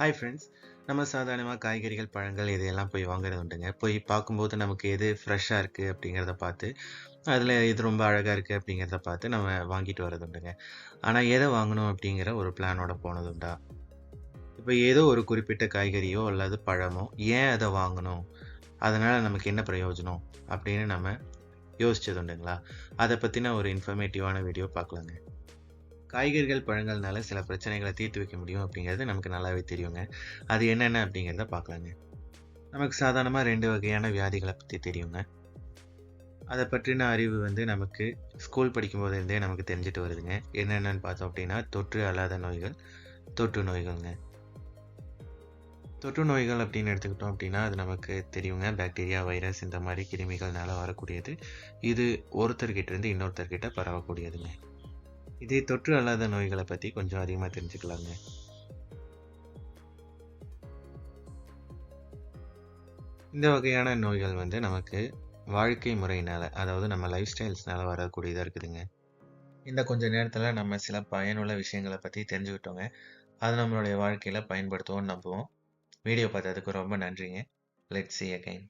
Hi friends நம்ம சாதாரணமாக காய்கறிகள் பழங்கள் இதையெல்லாம் போய் வாங்குறது உண்டுங்க. போய் பார்க்கும்போது நமக்கு எது ஃப்ரெஷ்ஷாக இருக்குது அப்படிங்கிறத பார்த்து அதில் இது ரொம்ப அழகாக இருக்குது அப்படிங்கிறத பார்த்து நம்ம வாங்கிட்டு வரது உண்டுங்க. ஆனால் எதை வாங்கணும் அப்படிங்கிற ஒரு பிளானோட போனது உண்டா? இப்போ ஏதோ ஒரு குறிப்பிட்ட காய்கறியோ அல்லது பழமோ ஏன் அதை வாங்கணும்? அதனால் நமக்கு என்ன பிரயோஜனம்? அப்படின்னு நம்ம யோசிச்சது உண்டுங்களா? அதை பற்றின ஒரு இன்ஃபர்மேட்டிவான வீடியோ பார்க்கலாங்க. காய்கறிகள் பழங்கள்னால சில பிரச்சனைகளை தீர்த்து வைக்க முடியும் அப்படிங்கிறது நமக்கு நல்லாவே தெரியுங்க. அது என்னென்ன அப்படிங்கிறத பார்க்கலாங்க. நமக்கு சாதாரணமாக ரெண்டு வகையான வியாதிகளை பற்றி தெரியுங்க. அதை பற்றின அறிவு வந்து நமக்கு ஸ்கூல் படிக்கும்போதுலேருந்தே நமக்கு தெரிஞ்சுட்டு வருதுங்க. என்னென்னு பார்த்தோம் அப்படின்னா தொற்று அல்லாத நோய்கள் தொற்று நோய்கள்ங்க. தொற்று நோய்கள் அப்படின்னு எடுத்துக்கிட்டோம் அப்படின்னா அது நமக்கு தெரியுங்க. பாக்டீரியா வைரஸ் இந்த மாதிரி கிருமிகள்னால வரக்கூடியது. இது ஒருத்தர்கிட்ட இருந்து இன்னொருத்தர்கிட்ட பரவக்கூடியதுங்க. இதே தொற்று அல்லாத நோய்களை பற்றி கொஞ்சம் அதிகமாக தெரிஞ்சுக்கலாங்க. இந்த வகையான நோய்கள் வந்து நமக்கு வாழ்க்கை முறையினால் அதாவது நம்ம லைஃப் ஸ்டைல்ஸ்னால வரக்கூடியதாக இருக்குதுங்க. இந்த கொஞ்ச நேரத்தில் நம்ம சில பயனுள்ள விஷயங்களை பற்றி தெரிஞ்சுக்கிட்டோங்க. அது நம்மளுடைய வாழ்க்கையில் பயன்படுத்துவோம்னு நம்புவோம். வீடியோ பார்த்ததுக்கு ரொம்ப நன்றிங்க. Let see again